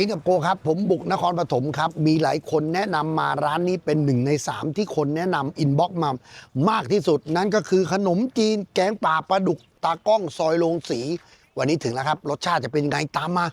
กินกับโกครับ ผมบุกนครปฐมครับ มีหลายคนแนะนำมาร้านนี้เป็นหนึ่งในสามที่คนแนะนำอินบ็อกมามากที่สุด นั่นก็คือขนมจีนแกงป่าปลาดุกตากล้องซอยโรงสี วันนี้ถึงแล้วครับ รสชาติจะเป็นไงตามมา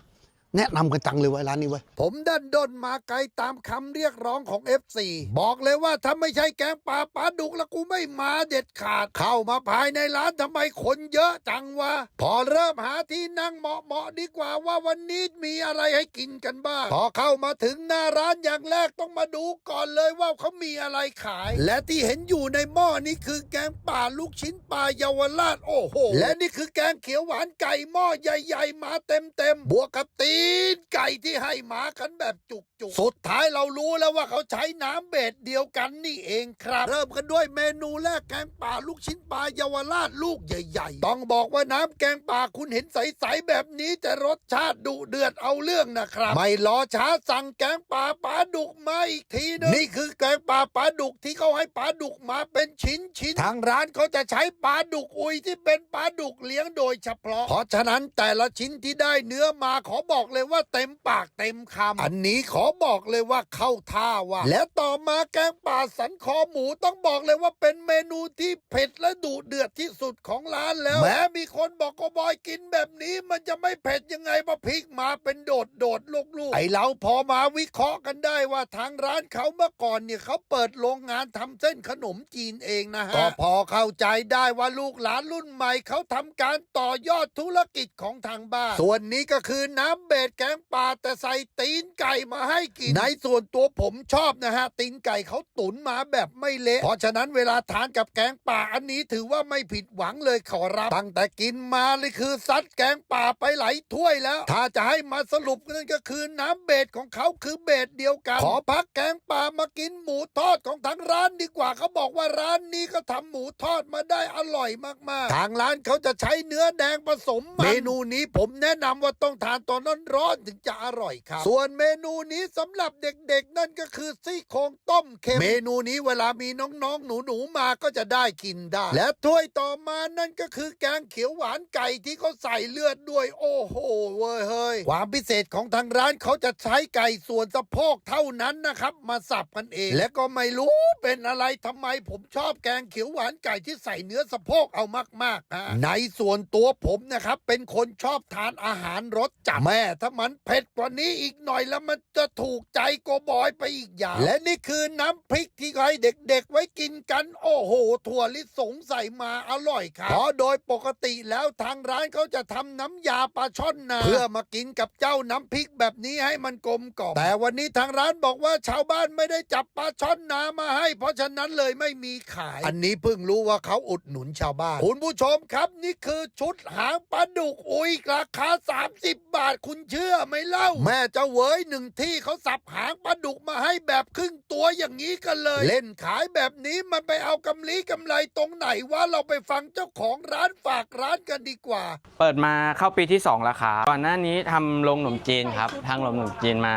แนะนำกันจังเลยเว้ร้านนี้เว้ย ผมดันดนมาไกลตามคำเรียกร้องของ FC บอกเลยว่าถ้าไม่ใช่แกงป่าปลาดุกแล้วกูไม่มาเด็ดขาด เข้ามาภายในร้านทำไมคนเยอะจังวะ พอเริ่มหาที่นั่งเหมาะเหมาะๆดีกว่าว่าวันนี้มีอะไรให้กินกันบ้าง พอเข้ามาถึงหน้าร้านอย่างแรกต้องมาดูก่อนเลยว่าเขามีอะไรขาย และที่เห็นอยู่ในหม้อนี้คือแกงป่าลูกชิ้นปลาเยาวราชโอ้โห และนี่คือแกงเขียวหวานไก่หม้อใหญ่ ๆ มาเต็มๆบวกกับตีนไก่ที่ให้หมากันแบบจุกๆสุดท้ายเรารู้แล้วว่าเขาใช้น้ำเบ็ดเดียวกันนี่เองครับ เริ่มกันด้วยเมนูแรกแกงป่าลูกชิ้นปลาเยาวราชลูกใหญ่ๆ ต้องบอกว่าน้ำแกงป่าคุณเห็นใสๆแบบนี้แต่รสชาติดุเดือดเอาเรื่องนะครับ ไม่รอช้าสั่งแกงป่าปลาดุกมาอีกทีนึงนี่คือแกงป่าปลาดุกที่เขาให้ปลาดุกมาเป็นชิ้นชิ้นๆทางร้านเขาจะใช้ปลาดุกอุยที่เป็นปลาดุกเลี้ยงโดยเฉพาะ เพราะฉะนั้นแต่ละชิ้นที่ได้เนื้อมาขอบอกเลยว่าเต็มปากเต็มคำอันนี้ขอบอกเลยว่าเข้าท่าว่ะและต่อมาแกงป่าสันคอหมูต้องบอกเลยว่าเป็นเมนูที่เผ็ดและดุเดือดที่สุดของร้านแล้ว แม้มีคนบอกก็บอยกินแบบนี้ มันจะไม่เผ็ดยังไงมาพริกมาเป็นโดดโดดๆลูกๆไอเราพอมาวิเคราะห์กันได้ว่าทางร้านเขาเมื่อก่อนเนี่ยเขาเปิดโรงงานทำเส้นขนมจีนเองนะฮะก็พอเข้าใจได้ว่าลูกหลานรุ่นใหม่เขาทำการต่อยอดธุรกิจของทางบ้านส่วนนี้ก็คือน้ำเบดแกงป่าแต่ใส่ตีนไก่มาให้กิน ในส่วนตัวผมชอบนะฮะ ตีนไก่เขาตุ๋นมาแบบไม่เละเพราะฉะนั้นเวลาทานกับแกงป่าอันนี้ถือว่าไม่ผิดหวังเลยขอรับตั้งแต่กินมาเลยคือซัดแกงป่าไปหลายถ้วยแล้ว ถ้าจะให้มาสรุปนั่นก็คือน้ำเบดของเขาคือเบดเดียวกัน ขอพักแกงป่ามากินหมูทอดของทางร้านดีกว่าเขาบอกว่าร้านนี้ก็ทำหมูทอดมาได้อร่อยมากๆ ทางร้านเขาจะใช้เนื้อแดงผสมมันเมนูนี้ผมแนะนำว่าต้องทานตอนร้อนๆถึงจะอร่อยครับ ส่วนเมนูนี้สำหรับเด็กๆ นั่นก็คือซี่โครงต้มเค็ม เมนูนี้เวลามีน้องๆ หนูๆ มาก็จะได้กินได้ และถ้วยต่อมานั่นก็คือแกงเขียวหวานไก่ที่เขาใส่เลือดด้วยโอ้โหเว้ยเฮ้ยความพิเศษของทางร้านเขาจะใช้ไก่ส่วนสะโพกเท่านั้นนะครับ มาสับกันเอง และก็ไม่รู้เป็นอะไรทำไมผมชอบแกงเขียวหวานไก่ที่ใส่เนื้อสะโพกเอามากๆฮะในส่วนตัวผมนะครับเป็นคนชอบทานอาหารรสจัดแม่ถ้ามันเผ็ดกว่านี้อีกหน่อยแล้วมันจะถูกใจโกบอยไปอีกอย่าง และนี่คือน้ำพริกที่ให้เด็กๆ ไว้กินกัน โอ้โห ถั่วลิสงใส่มาอร่อยครับเพราะโดยปกติแล้วทางร้านเขาจะทำน้ำยาปลาช่อนนาเพื่อมากินกับเจ้าน้ำพริกแบบนี้ให้มันกลมกล่อมแต่วันนี้ทางร้านบอกว่าชาวบ้านไม่ได้จับปลาช่อนนามาให้ เพราะฉะนั้นเลยไม่มีขาย อันนี้เพิ่งรู้ว่าเขาอุดหนุนชาวบ้านคุณผู้ชมครับนี่คือชุดหางปลาดุกอุยราคา 30 บาทคุณเชื่อไหมเล่า แม่เจ้าเวยหนึ่งที่เขาสับหางปลาดุกมาให้แบบครึ่งตัวอย่างนี้กันเลย เล่นขายแบบนี้มันไปเอากำไรกำไรตรงไหนวะเราไปฟังเจ้าของร้านฝากร้านกันดีกว่า เปิดมาเข้าปีที่2แล้วครับก่อนหน้านี้ทำโรงขนมจีนครับทางโรงขนมจีนมา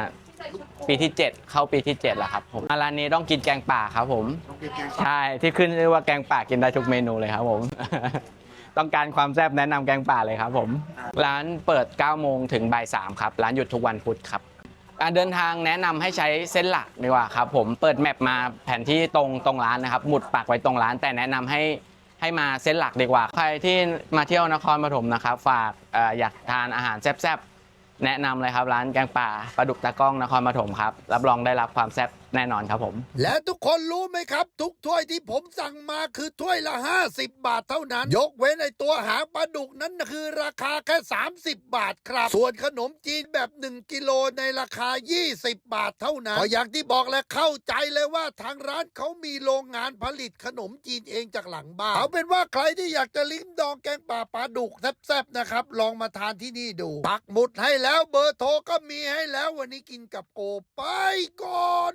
ปีที่ 7 เข้าปีที่ 7 แล้วครับผมร้านนี้ต้องกินแกงป่าครับผม ใช่ที่ขึ้นชื่อว่าแกงป่ากินได้ทุกเมนูเลยครับผม ต้องการความแซ่บแนะนำแกงป่าเลยครับผม ร้านเปิด 9 โมงถึงบ่าย3ครับ ร้านหยุดทุกวันพุธครับการเดินทางแนะนำให้ใช้เส้นหลักดีกว่าครับผมเปิดแมปมาแผนที่ตรงตรงร้านนะครับ หมุดปักไว้ตรงร้าน แต่แนะนำให้ให้มาเส้นหลักดีกว่า ใครที่มาเที่ยวนครปฐมนะครับ ฝากเอ่ออยากทานอาหารแซ่บๆแนะนำเลยครับร้านแกงป่าปลาดุกตะก้องนครปฐมครับรับรองได้รับความแซ่บแน่นอนครับผม และทุกคนรู้ไหมครับ ทุกถ้วยที่ผมสั่งมาคือถ้วยละ 50 บาทเท่านั้น ยกเว้นไอตัวหางปลาดุกนั้นคือราคาแค่ 30 บาทครับ ส่วนขนมจีนแบบ 1 กิโลในราคา 20 บาทเท่านั้นก็อย่างที่บอกและเข้าใจเลยว่าทางร้านเขามีโรงงานผลิตขนมจีนเองจากหลังบ้านเอาเป็นว่าใครที่อยากจะลิ้มดองแกงป่าปลาดุกแซ่บๆนะครับลองมาทานที่นี่ดูปักหมุดให้แล้วเบอร์โทรก็มีให้แล้ววันนี้กินกับโกไปก่อน